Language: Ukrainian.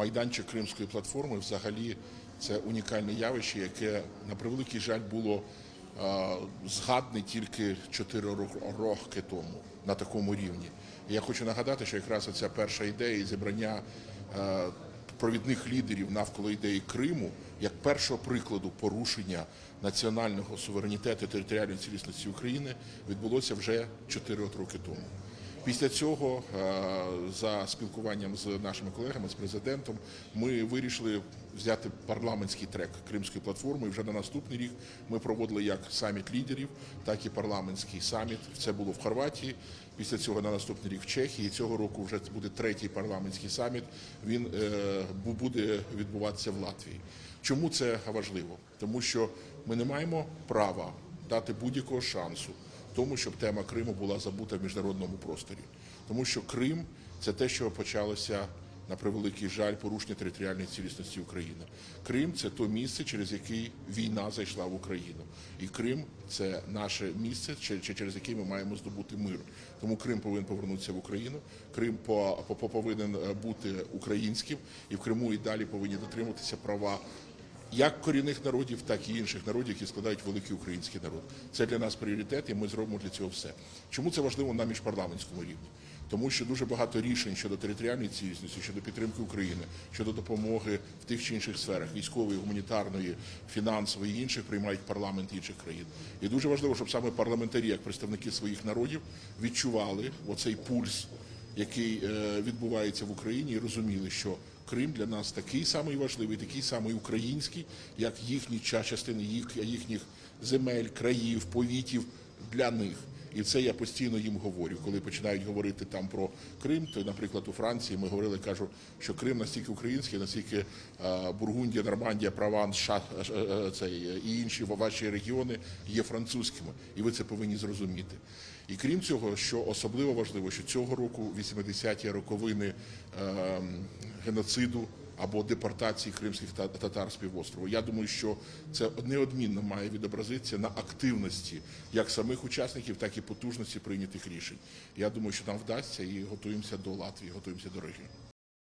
майданчик Кримської платформи взагалі це унікальне явище, яке на превеликий жаль було згадне тільки 4 роки тому на такому рівні. Я хочу нагадати, що якраз ця перша ідея і зібрання провідних лідерів навколо ідеї Криму як першого прикладу порушення національного суверенітету і територіальної цілісності України відбулося вже 4 роки тому. Після цього, е, за спілкуванням з нашими колегами, з президентом, ми вирішили взяти парламентський трек Кримської платформи. І вже на наступний рік ми проводили як саміт лідерів, так і парламентський саміт. Це було в Хорватії. Після цього на наступний рік в Чехії. Цього року вже буде третій парламентський саміт. Він е, буде відбуватися в Латвії. Чому це важливо? Тому що ми не маємо права дати будь-якого шансу тому, щоб тема Криму була забута в міжнародному просторі. Тому що Крим це те, що почалося на превеликий жаль порушення територіальної цілісності України. Крим це то місце, через яке війна зайшла в Україну. І Крим це наше місце, через яке ми маємо здобути мир. Тому Крим повинен повернутися в Україну. Крим по- по- повинен е, бути українським, і в Криму і далі повинні дотримуватися права як корінних народів, так і інших народів, які складають великий український народ. Це для нас пріоритет, і ми зробимо для цього все. Чому це важливо на міжпарламентському рівні? Тому що дуже багато рішень щодо територіальної цілісності, щодо підтримки України, щодо допомоги в тих чи інших сферах військової, гуманітарної, фінансової і інших приймають парламент інших країн. І дуже важливо, щоб саме парламентарі, як представники своїх народів, відчували оцей пульс який е, відбувається в Україні, і розуміли, що Крим для нас такий самий важливий, такий самий український, як їхні ча- частини їх, їхніх земель, країв, повітів для них. І це я постійно їм говорю. Коли починають говорити там про Крим, то, наприклад, у Франції ми говорили, кажу, що Крим настільки український, настільки е, Бургундія, Нормандія, Прованс, Ша, е, е, цей, і інші ваші регіони є французькими, і ви це повинні зрозуміти. І крім цього, що особливо важливо, що цього року 80-ті роковини е, геноциду або депортації кримських та- татар з півострову. Я думаю, що це неодмінно має відобразитися на активності як самих учасників, так і потужності прийнятих рішень. Я думаю, що нам вдасться і готуємося до Латвії, готуємося до регіону.